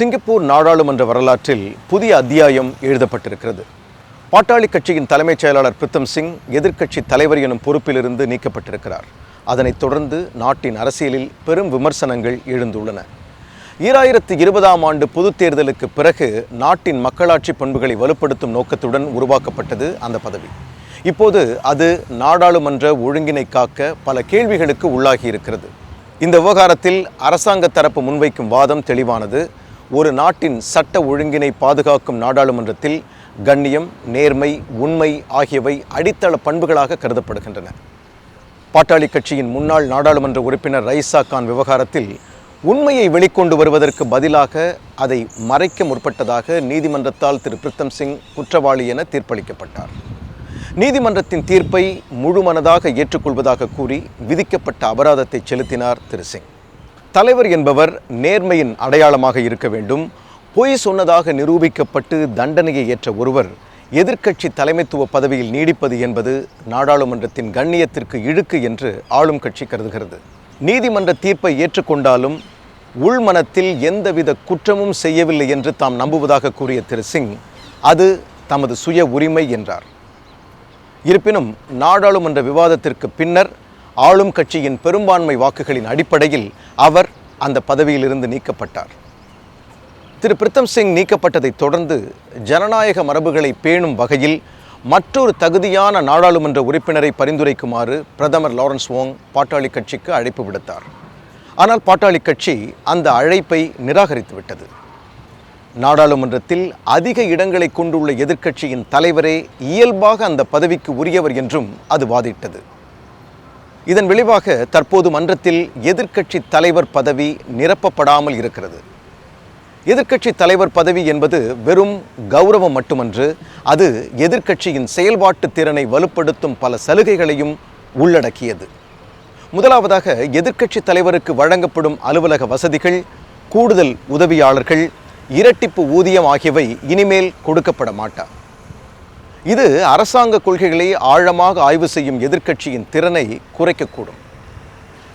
Singapore நாடாளுமன்ற வரலாற்றில் புதிய அத்தியாயம் எழுதப்பட்டிருக்கிறது. பாட்டாளி கட்சியின் தலைமைச் செயலாளர் பிரித்தம் சிங் எதிர்க்கட்சி தலைவர் எனும் பொறுப்பிலிருந்து நீக்கப்பட்டிருக்கிறார். அதனைத் தொடர்ந்து நாட்டின் அரசியலில் பெரும் விமர்சனங்கள் எழுந்துள்ளன. ஈராயிரத்து இருபதாம் ஆண்டு பொதுத் தேர்தலுக்கு பிறகு நாட்டின் மக்களாட்சி பண்புகளை வலுப்படுத்தும் நோக்கத்துடன் உருவாக்கப்பட்டது அந்த பதவி. இப்போது அது நாடாளுமன்ற ஒழுங்கினை காக்க பல கேள்விகளுக்கு உள்ளாகி இருக்கிறது இந்த விவகாரத்தில் அரசாங்க தரப்பு முன்வைக்கும் வாதம் தெளிவானது. ஒரு நாட்டின் சட்ட ஒழுங்கினை பாதுகாக்கும் நாடாளுமன்றத்தில் கண்ணியம் நேர்மை உண்மை ஆகியவை அடித்தள பண்புகளாக கருதப்படுகின்றன. பாட்டாளி கட்சியின் முன்னாள் நாடாளுமன்ற உறுப்பினர் ரைசா கான் விவகாரத்தில் உண்மையை வெளிக்கொண்டு வருவதற்கு பதிலாக அதை மறைக்க முற்பட்டதாக நீதிமன்றத்தால் திரு. பிரித்தம் சிங் குற்றவாளி என தீர்ப்பளிக்கப்பட்டார். நீதிமன்றத்தின் தீர்ப்பை முழுமனதாக ஏற்றுக்கொள்வதாக கூறி விதிக்கப்பட்ட அபராதத்தை செலுத்தினார் திரு. சிங். தலைவர் என்பவர் நேர்மையின் அடையாளமாக இருக்க வேண்டும். பொய் சொன்னதாக நிரூபிக்கப்பட்டு தண்டனையை ஏற்ற ஒருவர் எதிர்க்கட்சி தலைமைத்துவ பதவியில் நீடிப்பது என்பது நாடாளுமன்றத்தின் கண்ணியத்திற்கு இழுக்கு என்று ஆளும் கட்சி கருதுகிறது. நீதிமன்ற தீர்ப்பை ஏற்றுக்கொண்டாலும் உள்மனத்தில் எந்தவித குற்றமும் செய்யவில்லை என்று தாம் நம்புவதாக கூறிய திரு சிங் அது தமது சுய உரிமை என்றார். இருப்பினும் நாடாளுமன்ற விவாதத்திற்கு பின்னர் ஆளும் கட்சியின் பெரும்பான்மை வாக்குகளின் அடிப்படையில் அவர் அந்த பதவியிலிருந்து நீக்கப்பட்டார். திரு. பிரித்தம் சிங் நீக்கப்பட்டதைத் தொடர்ந்து ஜனநாயக மரபுகளை பேணும் வகையில் மற்றொரு தகுதியான நாடாளுமன்ற உறுப்பினரை பரிந்துரைக்குமாறு பிரதமர் லாரன்ஸ் வோங் பாட்டாளி கட்சிக்கு அழைப்பு விடுத்தார். ஆனால் பாட்டாளி கட்சி அந்த அழைப்பை நிராகரித்துவிட்டது நாடாளுமன்றத்தில் அதிக இடங்களை கொண்டுள்ள எதிர்க்கட்சியின் தலைவரே இயல்பாக அந்த பதவிக்கு உரியவர் என்றும் அது வாதிட்டது. இதன் விளைவாக தற்போது மன்றத்தில் எதிர்க்கட்சி தலைவர் பதவி நிரப்பப்படாமல் இருக்கிறது. எதிர்க்கட்சி தலைவர் பதவி என்பது வெறும் கௌரவம் மட்டுமன்று அது எதிர்க்கட்சியின் செயல்பாட்டு திறனை வலுப்படுத்தும் பல சலுகைகளையும் உள்ளடக்கியது. முதலாவதாக எதிர்க்கட்சி தலைவருக்கு வழங்கப்படும் அலுவலக வசதிகள் கூடுதல் உதவியாளர்கள் இரட்டிப்பு ஊதியம் ஆகியவை இனிமேல் கொடுக்கப்பட மாட்டார் இது அரசாங்க கொள்கைகளை ஆழமாக ஆய்வு செய்யும் எதிர்க்கட்சியின் திறனை குறைக்கக்கூடும்.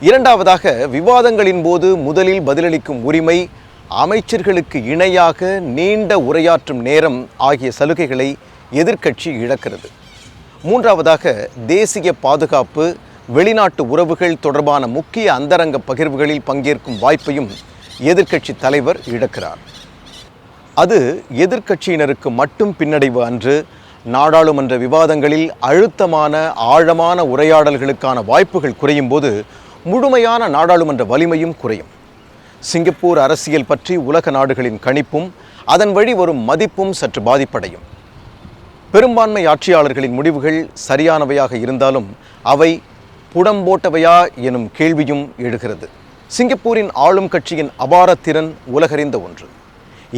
இரண்டாவதாக விவாதங்களின் போது முதலில் பதிலளிக்கும் உரிமை அமைச்சர்களுக்கு இணையாக நீண்ட உரையாற்றும் நேரம் ஆகிய சலுகைகளை எதிர்க்கட்சி இழக்கிறது. மூன்றாவதாக தேசிய பாதுகாப்பு வெளிநாட்டு உறவுகள் தொடர்பான முக்கிய அந்தரங்க பகிர்வுகளில் பங்கேற்கும் வாய்ப்பையும் எதிர்க்கட்சி தலைவர் இழக்கிறார். அது எதிர்க்கட்சியினருக்கு மட்டும் பின்னடைவு அன்று நாடாளுமன்ற விவாதங்களில் அழுத்தமான ஆழமான உரையாடல்களுக்கான வாய்ப்புகள் குறையும் போது முழுமையான நாடாளுமன்ற வலிமையும் குறையும். சிங்கப்பூர் அரசியல் பற்றி உலக நாடுகளின் கணிப்பும் அதன் வழி வரும் மதிப்பும் சற்று பாதிப்படையும். பெரும்பான்மை ஆட்சியாளர்களின் முடிவுகள் சரியானவையாக இருந்தாலும் அவை புடம்போட்டவையா எனும் கேள்வியும் எழுகிறது. சிங்கப்பூரின் ஆளும் கட்சியின் அபார திறன் உலகறிந்த ஒன்று.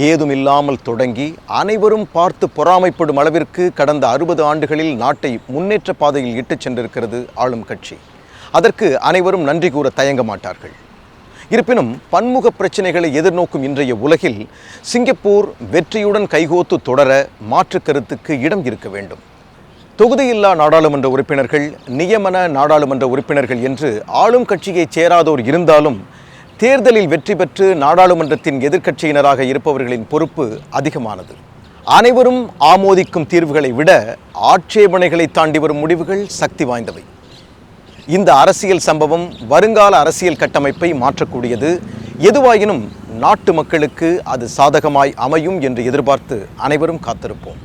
ஏதும் இல்லாமல் தொடங்கி அனைவரும் பார்த்து பொறாமைப்படும் அளவிற்கு கடந்த அறுபது ஆண்டுகளில் நாட்டை முன்னேற்ற பாதையில் இட்டுச் சென்றிருக்கிறது ஆளும் கட்சி. அதற்கு அனைவரும் நன்றி கூற தயங்க மாட்டார்கள். இருப்பினும் பன்முக பிரச்சனைகளை எதிர்நோக்கும் இன்றைய உலகில் சிங்கப்பூர் வெற்றியுடன் கைகோத்து தொடர மாற்று கருத்துக்கு இடம் இருக்க வேண்டும். தொகுதியில்லா நாடாளுமன்ற உறுப்பினர்கள் நியமன நாடாளுமன்ற உறுப்பினர்கள் என்று ஆளும் கட்சியைச் சேராதோர் இருந்தாலும் தேர்தலில் வெற்றி பெற்று நாடாளுமன்றத்தின் எதிர்க்கட்சியினராக இருப்பவர்களின் பொறுப்பு அதிகமானது. அனைவரும் ஆமோதிக்கும் தீர்வுகளை விட ஆட்சேபனைகளை தாண்டி வரும் முடிவுகள் சக்தி வாய்ந்தவை. இந்த அரசியல் சம்பவம் வருங்கால அரசியல் கட்டமைப்பை மாற்றக்கூடியது. எதுவாயினும் நாட்டு மக்களுக்கு அது சாதகமாய் அமையும் என்று எதிர்பார்த்து அனைவரும் காத்திருப்போம்.